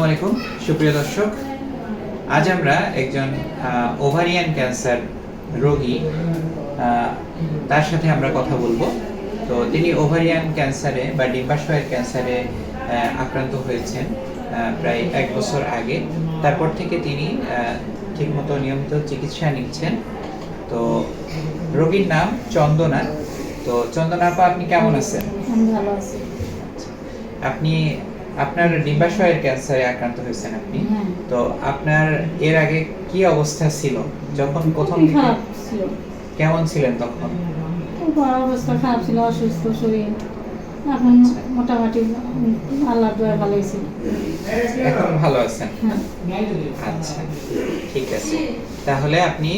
আসসালামু আলাইকুম সুপ্রিয় দর্শক। আজ আমরা একজন ওভারিয়ান ক্যান্সার রোগী তার সাথে আমরা কথা বলব। তো তিনি ওভারিয়ান ক্যান্সারে বা ডিম্বাশয়ের ক্যান্সারে আক্রান্ত হয়েছেন প্রায় এক বছর আগে। তারপর থেকে তিনি ঠিকমতো নিয়মিত চিকিৎসা নিচ্ছেন। তো রোগীর নাম চন্দনা। তো চন্দনা আপা আপনি কেমন আছেন? আছি। আপনি আপনার ডিম্বাশয়ের ক্যান্সারে আক্রান্ত হয়েছেন আপনি। হ্যাঁ। তো আপনার এর আগে কি অবস্থা ছিল? যখন প্রথম কেমন ছিলেন তখন? অবস্থা খারাপ ছিল অসুস্থ শরীর। এখন মোটামুটি আল্লাহ দয়া ভালোই ছিল। এখন ভালো আছেন? হ্যাঁ। আচ্ছা ঠিক আছে। তাহলে আপনি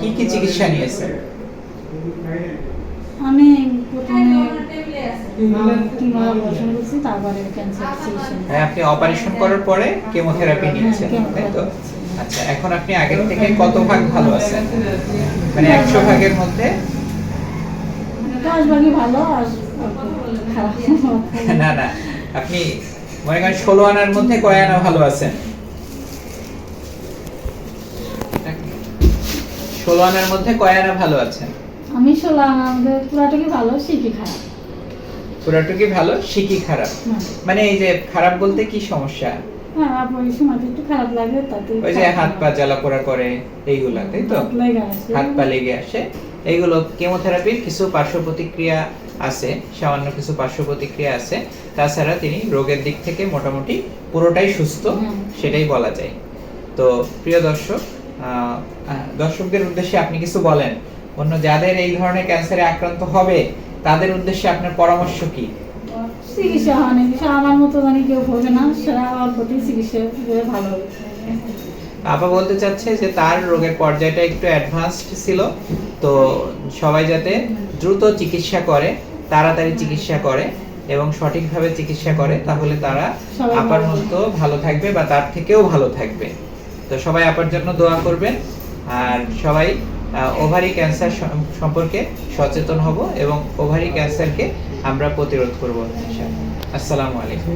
কি কি চিকিৎসা নিয়েছেন? আমি প্রথমে অপারেশন করছি তারপরে ক্যান্সার হ্যাঁ, আপনি অপারেশন করার পরে কেমোথেরাপি নিচ্ছেন হ্যাঁ, তাই তো? আচ্ছা এখন আপনি আগের থেকে কত ভাগ ভালো আছেন? মানে একশো ভাগের মধ্যে? না না আপনি মনে করেন ষোলো আনার মধ্যে কয় আনা ভালো আছেন? ষোলো আনার মধ্যে কয় আনা ভালো আছেন? আমি শুনলাম আমাদের পুরাটাকে ভালো শিখি খারাপ। পুরাটুকি ভালো শিকি খারাপ? মানে এই যে খারাপ বলতে কি সমস্যা? হ্যাঁ ওই সময় একটু খারাপ লাগে তাতে ওই যে হাত পা জ্বালা পোড়া করে এইগুলা তাই তো? হাত লেগে আসে। হাত পা লেগে আসে। এইগুলো কেমোথেরাপির কিছু পার্শ্ব প্রতিক্রিয়া আছে সামান্য কিছু পার্শ্ব প্রতিক্রিয়া আছে। তাছাড়া তিনি রোগের দিক থেকে মোটামুটি পুরোটাই সুস্থ সেটাই বলা যায়। তো প্রিয় দর্শক দর্শকদের উদ্দেশ্যে আপনি কিছু বলেন। অন্য যাদের এই ধরনের ক্যান্সারে আক্রান্ত হবে তাদের উদ্দেশ্যে আপনার পরামর্শ কি? চিকিৎসা হয়নি। আমার মতো জানি কেউ হবে না। অল্পতেই চিকিৎসা ভালো। হবে আপা বলতে চাচ্ছে যে তার রোগের পর্যায়টা একটু অ্যাডভান্সড ছিল। তো সবাই যাতে দ্রুত চিকিৎসা করে তাড়াতাড়ি চিকিৎসা করে এবং সঠিকভাবে চিকিৎসা করে তাহলে তারা আপার মতো ভালো থাকবে বা তার থেকেও ভালো থাকবে। তো সবাই আপার জন্য দোয়া করবেন। আর সবাই ওভারি ক্যান্সার সম্পর্কে সচেতন হব এবং ওভারি ক্যান্সারকে আমরা প্রতিরোধ করব আসসালামু আলাইকুম।